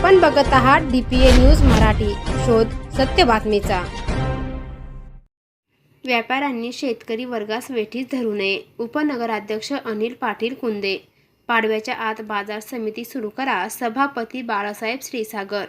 आपण बघत आहात डीपीए न्यूज मराठी. शोध सत्य बातमीचा. व्यापाऱ्यांनी शेतकरी वर्गास वेठीस धरू नये उपनगराध्यक्ष अनिल पाटील कुंदे. पाडव्याच्या आत बाजार समिती सुरू करा सभापती बाळासाहेब श्रीसागर.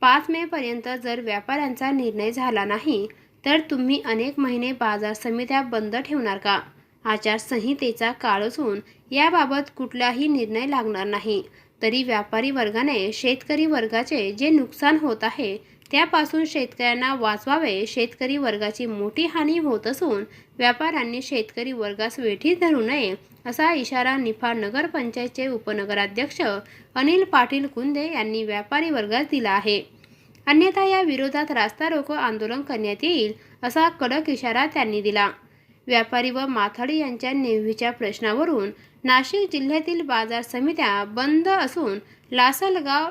पाच मे पर्यंत जर व्यापाऱ्यांचा निर्णय झाला नाही तर तुम्ही अनेक महिने बाजार समित्या बंद ठेवणार का? आचारसंहितेचा काळ असून याबाबत कुठलाही निर्णय लागणार नाही. तरी व्यापारी वर्गाने शेतकरी वर्गाचे जे नुकसान होत आहे त्यापासून शेतकऱ्यांना वाचवावे शेतकरी वर्गाची मोठी हानी होत असून व्यापाऱ्यांनी शेतकरी वर्गास वेठीस धरू नये असा इशारा निफाड नगरपंचायतचे उपनगराध्यक्ष अनिल पाटील कुंदे यांनी व्यापारी वर्गास दिला आहे. अन्यथा या विरोधात रास्ता रोको आंदोलन करण्यात येईल असा कडक इशारा त्यांनी दिला. व्यापारी व माथाडी यांच्या नेहमीच्या प्रश्नावरून नाशिक जिल्ह्यातील बाजार समित्या बंद असून लासलगाव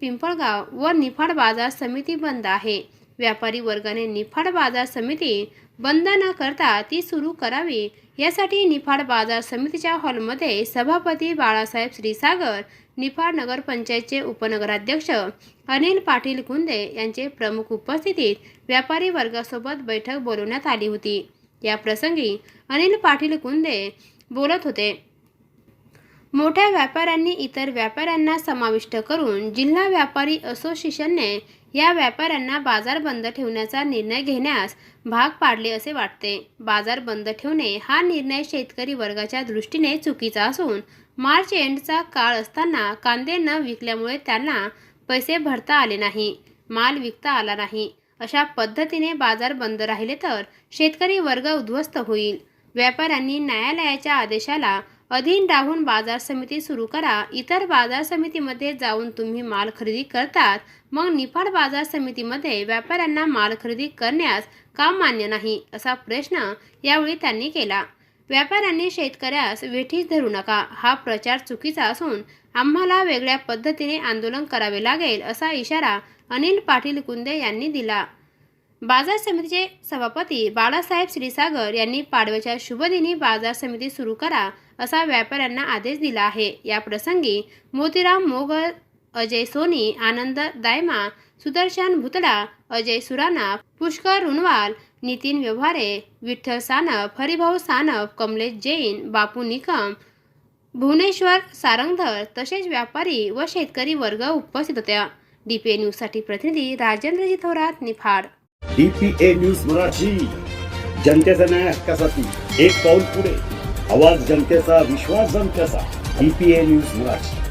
पिंपळगाव व निफाड बाजार समिती बंद आहे. व्यापारी वर्गाने निफाड बाजार समिती बंद न करता ती सुरू करावी. यासाठी निफाड बाजार समितीच्या हॉलमध्ये सभापती बाळासाहेब श्रीसागर निफाड नगरपंचायतचे उपनगराध्यक्ष अनिल पाटील कुंदे यांचे प्रमुख उपस्थितीत व्यापारी वर्गासोबत बैठक बोलवण्यात आली होती. या प्रसंगी अनिल पाटील कुंदे बोलत होते. मोठ्या व्यापाऱ्यांनी इतर व्यापाऱ्यांना समाविष्ट करून जिल्हा व्यापारी असोसिएशनने या व्यापाऱ्यांना बाजार बंद ठेवण्याचा निर्णय घेण्यास भाग पाडले असे वाटते. बाजार बंद ठेवणे हा निर्णय शेतकरी वर्गाच्या दृष्टीने चुकीचा असून मार्च एंडचा काळ असताना कांदे न विकल्यामुळे त्यांना पैसे भरता आले नाही माल विकता आला नाही. अशा पद्धतीने बाजार बंद राहिले तर शेतकरी वर्ग उद्ध्वस्त होईल. व्यापाऱ्यांनी न्यायालयाच्या आदेशाला अधीन राहून बाजार समिती सुरू करा. इतर बाजार समितीमध्ये जाऊन तुम्ही माल खरेदी करतात. मग निफाड बाजार समितीमध्ये व्यापाऱ्यांना माल खरेदी करण्यास का मान्य नाही असा प्रश्न यावेळी त्यांनी केला. व्यापाऱ्यांनी शेतकऱ्यास वेठीस धरू नका. हा प्रचार चुकीचा असून आम्हाला वेगळ्या पद्धतीने आंदोलन करावे लागेल असा इशारा अनिल पाटील कुंदे यांनी दिला. बाजार समितीचे सभापती बाळासाहेब श्रीसागर यांनी पाडव्याच्या शुभदिनी बाजार समिती सुरू करा असा व्यापाऱ्यांना आदेश दिला आहे. या प्रसंगी मोतीराम मोगल अजय सोनी आनंद दायमा सुदर्शन भुतडा अजय सुराणा पुष्कर रुणवाल नितीन व्यवहारे विठ्ठल सानप हरिभाऊ सानप कमलेश जैन बापू निकम भुवनेश्वर सारंगधर तसेच व्यापारी व शेतकरी वर्ग उपस्थित होत्या. डीपीए न्यूजसाठी प्रतिनिधी राजेंद्रजी थोरात निफाड. डीपीए न्यूज मराठी जनतेचा न्याय हक्कासाठी. एक पाऊल पुढे. आवाज जनतेचा विश्वास जनतेचा. DPA news Marathi.